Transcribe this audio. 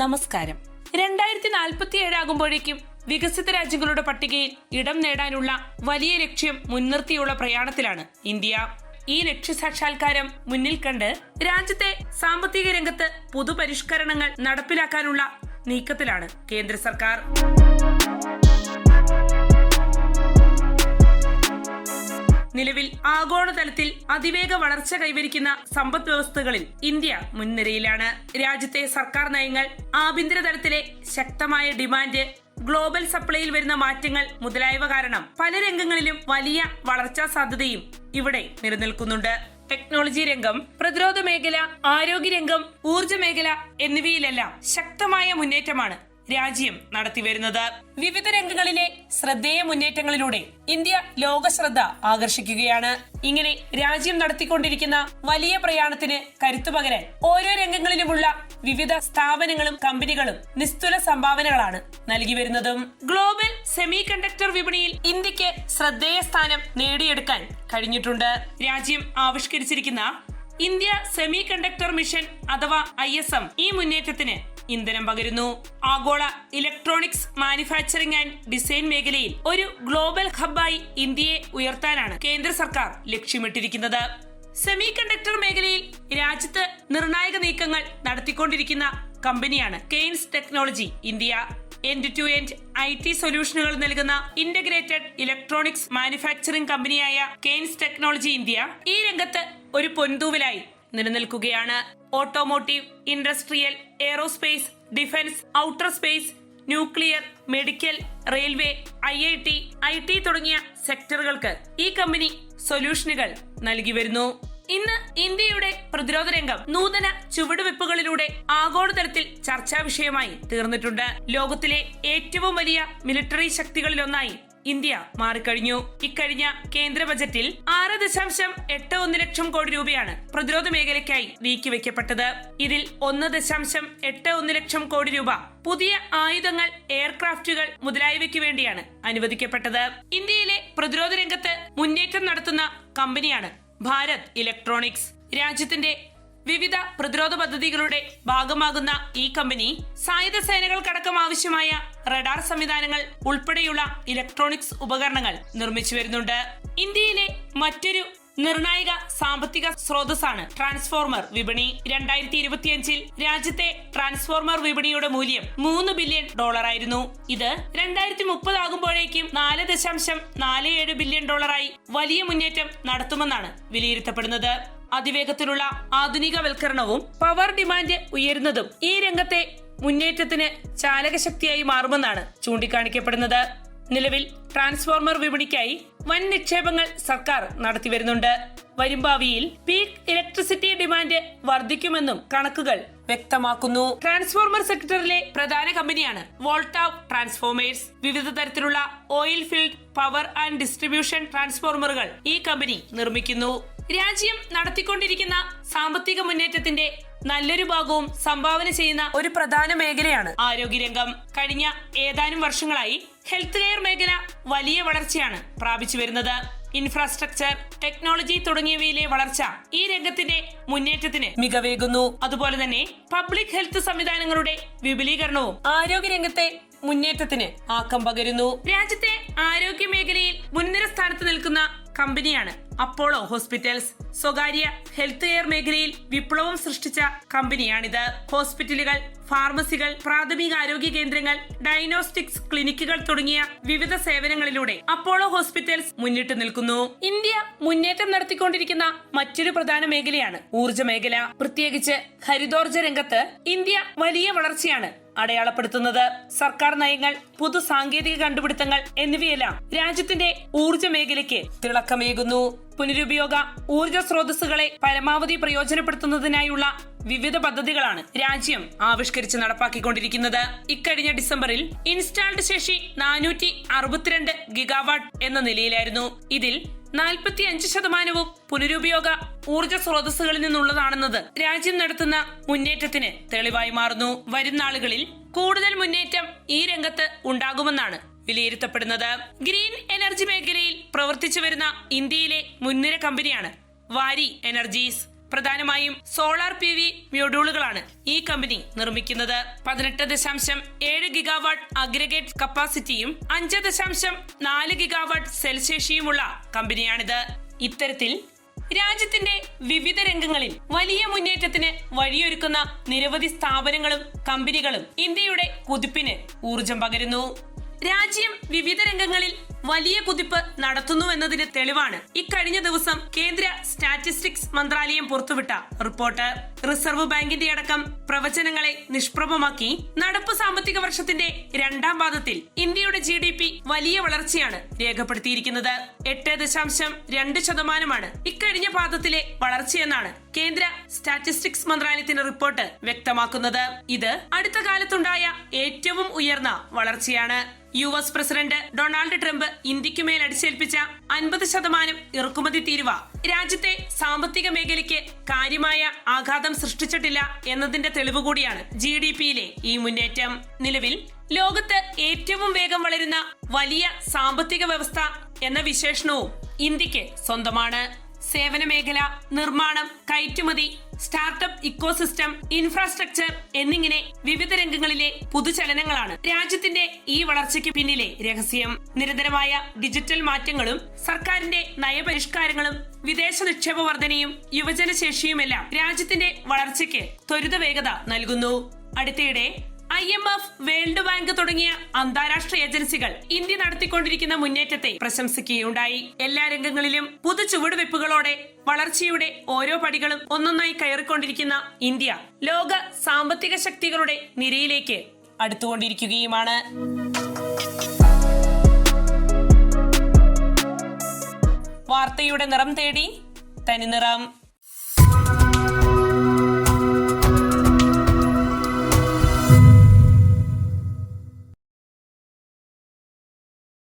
നമസ്കാരം. രണ്ടായിരത്തി നാൽപ്പത്തി ഏഴാകുമ്പോഴേക്കും വികസിത രാജ്യങ്ങളുടെ പട്ടികയിൽ ഇടം നേടാനുള്ള വലിയ ലക്ഷ്യം മുൻനിർത്തിയുള്ള പ്രയാണത്തിലാണ് ഇന്ത്യ. ഈ ലക്ഷ്യസാക്ഷാത്കാരം മുന്നിൽ കണ്ട് രാജ്യത്തെ സാമ്പത്തിക രംഗത്ത് പുതുപരിഷ്കരണങ്ങൾ നടപ്പിലാക്കാനുള്ള നീക്കത്തിലാണ് കേന്ദ്ര സർക്കാർ. നിലവിൽ ആഗോളതലത്തിൽ അതിവേഗ വളർച്ച കൈവരിക്കുന്ന സമ്പദ് വ്യവസ്ഥകളിൽ ഇന്ത്യ മുൻനിരയിലാണ്. രാജ്യത്തെ സർക്കാർ നയങ്ങൾ ആഭ്യന്തര തലത്തിലെ ശക്തമായ ഡിമാൻഡ് ഗ്ലോബൽ സപ്ലൈയിൽ വരുന്ന മാറ്റങ്ങൾ മുതലായവ കാരണം പല രംഗങ്ങളിലും വലിയ വളർച്ചാ സാധ്യതയും ഇവിടെ നിലനിൽക്കുന്നുണ്ട്. ടെക്നോളജി രംഗം പ്രതിരോധ മേഖല ആരോഗ്യ രംഗം ഊർജ മേഖല എന്നിവയിലെല്ലാം ശക്തമായ മുന്നേറ്റമാണ് രാജ്യം നടത്തിവരുന്നത്. വിവിധ രംഗങ്ങളിലെ ശ്രദ്ധേയ മുന്നേറ്റങ്ങളിലൂടെ ഇന്ത്യ ലോകശ്രദ്ധ ആകർഷിക്കുകയാണ്. ഇങ്ങനെ രാജ്യം നടത്തിക്കൊണ്ടിരിക്കുന്ന വലിയ പ്രയാണത്തിന് കരുത്തു പകരാൻ ഓരോ രംഗങ്ങളിലുമുള്ള വിവിധ സ്ഥാപനങ്ങളും കമ്പനികളും നിസ്തുല സംഭാവനകളാണ് നൽകി വരുന്നതും. ഗ്ലോബൽ സെമി കണ്ടക്ടർ വിപണിയിൽ ഇന്ത്യയ്ക്ക് ശ്രദ്ധേയ സ്ഥാനം നേടിയെടുക്കാൻ കഴിഞ്ഞിട്ടുണ്ട്. രാജ്യം ആവിഷ്കരിച്ചിരിക്കുന്ന ഇന്ത്യ സെമി കണ്ടക്ടർ മിഷൻ അഥവാ ഐ എസ് എം ഈ മുന്നേറ്റത്തിന് ഇന്ധനം പകരുന്നു. ആഗോള ഇലക്ട്രോണിക്സ് മാനുഫാക്ചറിംഗ് ആൻഡ് ഡിസൈൻ മേഖലയിൽ ഒരു ഗ്ലോബൽ ഹബ്ബായി ഇന്ത്യയെ ഉയർത്താനാണ് കേന്ദ്ര സർക്കാർ ലക്ഷ്യമിട്ടിരിക്കുന്നത്. സെമി കണ്ടക്ടർ മേഖലയിൽ രാജ്യത്ത് നിർണായക നീക്കങ്ങൾ നടത്തിക്കൊണ്ടിരിക്കുന്ന കമ്പനിയാണ് Kaynes technology India. End to end I T സൊല്യൂഷനുകൾ നൽകുന്ന ഇന്റഗ്രേറ്റഡ് ഇലക്ട്രോണിക്സ് മാനുഫാക്ചറിംഗ് കമ്പനിയായ കെയ്ൻസ് ടെക്നോളജി ഇന്ത്യ ഈ രംഗത്ത് ഒരു പൊൻതൂവലായി നിലനിൽക്കുകയാണ്. Automotive industrial aerospace defence outer space nuclear medical railway I I T I T തുടങ്ങിയ സെക്ടറുകൾക്ക് ഈ കമ്പനി സൊല്യൂഷനുകൾ നൽകി വരുന്നു. ഇന്ന് ഇന്ത്യയുടെ പ്രതിരോധ രംഗം നൂതന ചുവടുവെപ്പുകളിലൂടെ ആഗോളതലത്തിൽ ചർച്ചാ വിഷയമായി തീർന്നിട്ടുണ്ട്. ലോകത്തിലെ ഏറ്റവും വലിയ മിലിറ്ററി ശക്തികളിലൊന്നായി ഇന്ത്യ മാറിക്കഴിഞ്ഞു. ഇക്കഴിഞ്ഞ കേന്ദ്ര ബജറ്റിൽ ആറ് ദശാംശം എട്ട് ഒന്ന് ലക്ഷം കോടി രൂപയാണ് പ്രതിരോധ മേഖലയ്ക്കായി നീക്കിവെക്കപ്പെട്ടത് ഇതിൽ ഒന്ന് ദശാംശം എട്ട് ഒന്ന് ലക്ഷം കോടി രൂപ പുതിയ ആയുധങ്ങൾ എയർക്രാഫ്റ്റുകൾ മുതലായവയ്ക്ക് വേണ്ടിയാണ് അനുവദിക്കപ്പെട്ടത്. ഇന്ത്യയിലെ പ്രതിരോധ രംഗത്ത് മുന്നേറ്റം നടത്തുന്ന കമ്പനിയാണ് ഭാരത് ഇലക്ട്രോണിക്സ്. രാജ്യത്തിന്റെ വിവിധ പ്രതിരോധ പദ്ധതികളുടെ ഭാഗമാകുന്ന ഈ കമ്പനി സായുധ സേനകൾക്കടക്കം ആവശ്യമായ റഡാർ സംവിധാനങ്ങൾ ഉൾപ്പെടെയുള്ള ഇലക്ട്രോണിക്സ് ഉപകരണങ്ങൾ നിർമ്മിച്ചു വരുന്നുണ്ട്. ഇന്ത്യയിലെ മറ്റൊരു നിർണായക സാമ്പത്തിക സ്രോതസ്സാണ് ട്രാൻസ്ഫോർമർ വിപണി. രണ്ടായിരത്തി ഇരുപത്തിയഞ്ചിൽ രാജ്യത്തെ ട്രാൻസ്ഫോർമർ വിപണിയുടെ മൂല്യം മൂന്ന് ബില്യൺ ഡോളറായിരുന്നു. ഇത് രണ്ടായിരത്തി മുപ്പതാകുമ്പോഴേക്കും നാല് ദശാംശം നാല് ഏഴ് ബില്യൺ ഡോളറായി വലിയ മുന്നേറ്റം നടത്തുമെന്നാണ് വിലയിരുത്തപ്പെടുന്നത്. അതിവേഗത്തിലുള്ള ആധുനികവൽക്കരണവും പവർ ഡിമാൻഡ് ഉയരുന്നതും ഈ രംഗത്തെ മുന്നേറ്റത്തിന് ചാലകശക്തിയായി മാറുമെന്നാണ് ചൂണ്ടിക്കാണിക്കപ്പെടുന്നത്. നിലവിൽ ട്രാൻസ്ഫോർമർ വിപണിക്കായി വൻ നിക്ഷേപങ്ങൾ സർക്കാർ നടത്തിവരുന്നുണ്ട് വരും ഭാവിയിൽ പീക്ക് ഇലക്ട്രിസിറ്റി ഡിമാൻഡ് വർദ്ധിക്കുമെന്നും കണക്കുകൾ വ്യക്തമാക്കുന്നു. ട്രാൻസ്ഫോർമർ സെക്ടറിലെ പ്രധാന കമ്പനിയാണ് വോൾട്ടാവ് ട്രാൻസ്ഫോമേഴ്സ്. വിവിധ തരത്തിലുള്ള oil field power and distribution ട്രാൻസ്ഫോർമറുകൾ ഈ കമ്പനി നിർമ്മിക്കുന്നു. രാജ്യം നടത്തിക്കൊണ്ടിരിക്കുന്ന സാമ്പത്തിക മുന്നേറ്റത്തിന്റെ നല്ലൊരു ഭാഗവും സംഭാവന ചെയ്യുന്ന ഒരു പ്രധാന മേഖലയാണ്. ആരോഗ്യരംഗം. കഴിഞ്ഞ ഏതാനും വർഷങ്ങളായി ഹെൽത്ത് കെയർ മേഖല വലിയ വളർച്ചയാണ് പ്രാപിച്ചു വരുന്നത്. ഇൻഫ്രാസ്ട്രക്ചർ ടെക്നോളജി തുടങ്ങിയവയിലെ വളർച്ച ഈ രംഗത്തിന്റെ മുന്നേറ്റത്തിന് മികവേകുന്നു. അതുപോലെ തന്നെ പബ്ലിക് ഹെൽത്ത് സംവിധാനങ്ങളുടെ വിപുലീകരണവും ആരോഗ്യരംഗത്തെ മുന്നേറ്റത്തിന് ആക്കം പകരുന്നു. രാജ്യത്തെ ആരോഗ്യ മേഖലയിൽ മുൻനിര സ്ഥാനത്ത് നിൽക്കുന്ന കമ്പനിയാണ്. Apollo hospitals. സ്വകാര്യ ഹെൽത്ത് കെയർ മേഖലയിൽ വിപ്ലവം സൃഷ്ടിച്ച കമ്പനിയാണിത്. ഹോസ്പിറ്റലുകൾ ഫാർമസികൾ പ്രാഥമിക ആരോഗ്യ കേന്ദ്രങ്ങൾ ഡയഗ്നോസ്റ്റിക്സ് ക്ലിനിക്കുകൾ തുടങ്ങിയ വിവിധ സേവനങ്ങളിലൂടെ അപ്പോളോ ഹോസ്പിറ്റൽസ് മുന്നിട്ട് നിൽക്കുന്നു. ഇന്ത്യ മുന്നേറ്റം നടത്തിക്കൊണ്ടിരിക്കുന്ന മറ്റൊരു പ്രധാന മേഖലയാണ് ഊർജ മേഖല പ്രത്യേകിച്ച് ഹരിതോർജ രംഗത്ത് ഇന്ത്യ വലിയ വളർച്ചയാണ്. അടയാളപ്പെടുത്തുന്നത്. സർക്കാർ നയങ്ങൾ പുതു സാങ്കേതിക കണ്ടുപിടുത്തങ്ങൾ എന്നിവയെല്ലാം രാജ്യത്തിന്റെ ഊർജ മേഖലയ്ക്ക് തിളക്കമേകുന്നു. പുനരുപയോഗ ഊർജ സ്രോതസ്സുകളെ പരമാവധി പ്രയോജനപ്പെടുത്തുന്നതിനായുള്ള വിവിധ പദ്ധതികളാണ് രാജ്യം ആവിഷ്കരിച്ച് നടപ്പാക്കിക്കൊണ്ടിരിക്കുന്നത്. ഇക്കഴിഞ്ഞ ഡിസംബറിൽ ഇൻസ്റ്റാൾഡ് ശേഷി നാനൂറ്റി അറുപത്തിരണ്ട് ഗിഗാവാട്ട് എന്ന നിലയിലായിരുന്നു. ഇതിൽ നാൽപ്പത്തി അഞ്ച് ശതമാനവും പുനരുപയോഗ ഊർജ സ്രോതസ്സുകളിൽ നിന്നുള്ളതാണെന്നത് രാജ്യം നടത്തുന്ന മുന്നേറ്റത്തിന് തെളിവായി മാറുന്നു. വരും നാളുകളിൽ കൂടുതൽ മുന്നേറ്റം ഈ രംഗത്ത് ഉണ്ടാകുമെന്നാണ് വിലയിരുത്തപ്പെടുന്നത്. ഗ്രീൻ എനർജി മേഖലയിൽ പ്രവർത്തിച്ചു വരുന്ന ഇന്ത്യയിലെ മുൻനിര കമ്പനിയാണ് വാരി എനർജീസ്. പ്രധാനമായും സോളാർ പി വി മ്യൂഡ്യൂളുകളാണ് ഈ കമ്പനി നിർമ്മിക്കുന്നത്. പതിനെട്ട് ദശാംശം ഏഴ് ഗിഗാവാട്ട് അഗ്രഗേറ്റ് കപ്പാസിറ്റിയും അഞ്ച് ദശാംശം നാല് ഗിഗാവാട്ട് സെൽശേഷിയുമുള്ള കമ്പനിയാണിത്. ഇത്തരത്തിൽ രാജ്യത്തിന്റെ വിവിധ രംഗങ്ങളിൽ വലിയ മുന്നേറ്റത്തിന് വഴിയൊരുക്കുന്ന നിരവധി സ്ഥാപനങ്ങളും കമ്പനികളും ഇന്ത്യയുടെ കുതിപ്പിന് ഊർജം പകരുന്നു. രാജ്യം വിവിധ രംഗങ്ങളിൽ വലിയ കുതിപ്പ് നടത്തുന്നുവെന്നതിന് തെളിവാണ്. ഇക്കഴിഞ്ഞ ദിവസം കേന്ദ്ര സ്റ്റാറ്റിസ്റ്റിക്സ് മന്ത്രാലയം പുറത്തുവിട്ട റിപ്പോർട്ട്. റിസർവ് ബാങ്കിന്റെ അടക്കം പ്രവചനങ്ങളെ നിഷ്പ്രഭമാക്കി. നടപ്പ് സാമ്പത്തിക വർഷത്തിന്റെ രണ്ടാം പാദത്തിൽ ഇന്ത്യയുടെ ജി ഡി പി വലിയ വളർച്ചയാണ് രേഖപ്പെടുത്തിയിരിക്കുന്നത്. എട്ട് ദശാംശം രണ്ട് ശതമാനമാണ് ഇക്കഴിഞ്ഞ പാദത്തിലെ വളർച്ചയെന്നാണ് കേന്ദ്ര സ്റ്റാറ്റിസ്റ്റിക്സ് മന്ത്രാലയത്തിന്റെ റിപ്പോർട്ട് വ്യക്തമാക്കുന്നത്. ഇത് അടുത്ത കാലത്തുണ്ടായ ഏറ്റവും ഉയർന്ന വളർച്ചയാണ്. U S president Donald Trump ഇന്ത്യയ്ക്ക് മേൽ അടിച്ചേൽപ്പിച്ച അൻപത് ശതമാനം ഇറക്കുമതി തീരുവ. രാജ്യത്തെ സാമ്പത്തിക മേഖലയ്ക്ക് കാര്യമായ ആഘാതം സൃഷ്ടിച്ചിട്ടില്ല എന്നതിന്റെ തെളിവ് കൂടിയാണ് ജി ഡി പിയിലെ ഈ മുന്നേറ്റം. നിലവിൽ ലോകത്ത് ഏറ്റവും വേഗം വളരുന്ന വലിയ സാമ്പത്തിക വ്യവസ്ഥ എന്ന വിശേഷണവും ഇന്ത്യയ്ക്ക് സ്വന്തമാണ്. സേവന മേഖല നിർമ്മാണം കയറ്റുമതി സ്റ്റാർട്ടപ്പ് ഇക്കോസിസ്റ്റം ഇൻഫ്രാസ്ട്രക്ചർ എന്നിങ്ങനെ വിവിധ രംഗങ്ങളിലെ പുതുചലനങ്ങളാണ് രാജ്യത്തിന്റെ ഈ വളർച്ചയ്ക്ക് പിന്നിലെ രഹസ്യം. നിരന്തരമായ ഡിജിറ്റൽ മാറ്റങ്ങളും സർക്കാരിന്റെ നയപരിഷ്കാരങ്ങളും വിദേശ നിക്ഷേപ വർധനയും യുവജനശേഷിയുമെല്ലാം രാജ്യത്തിന്റെ വളർച്ചയ്ക്ക് ത്വരിത വേഗത നൽകുന്നു. അടുത്തിടെ I M F world bank തുടങ്ങിയ അന്താരാഷ്ട്ര ഏജൻസികൾ ഇന്ത്യ നടത്തിക്കൊണ്ടിരിക്കുന്ന മുന്നേറ്റത്തെ പ്രശംസിക്കുകയുണ്ടായി. എല്ലാ രംഗങ്ങളിലും പുതു ചുവടുവെപ്പുകളോടെ വളർച്ചയുടെ ഓരോ പടികളും ഒന്നൊന്നായി കയറിക്കൊണ്ടിരിക്കുന്ന ഇന്ത്യ ലോക സാമ്പത്തിക ശക്തികളുടെ നിരയിലേക്ക് അടുത്തുകൊണ്ടിരിക്കുകയുമാണ്. വാർത്തയുടെ നിറം തേടി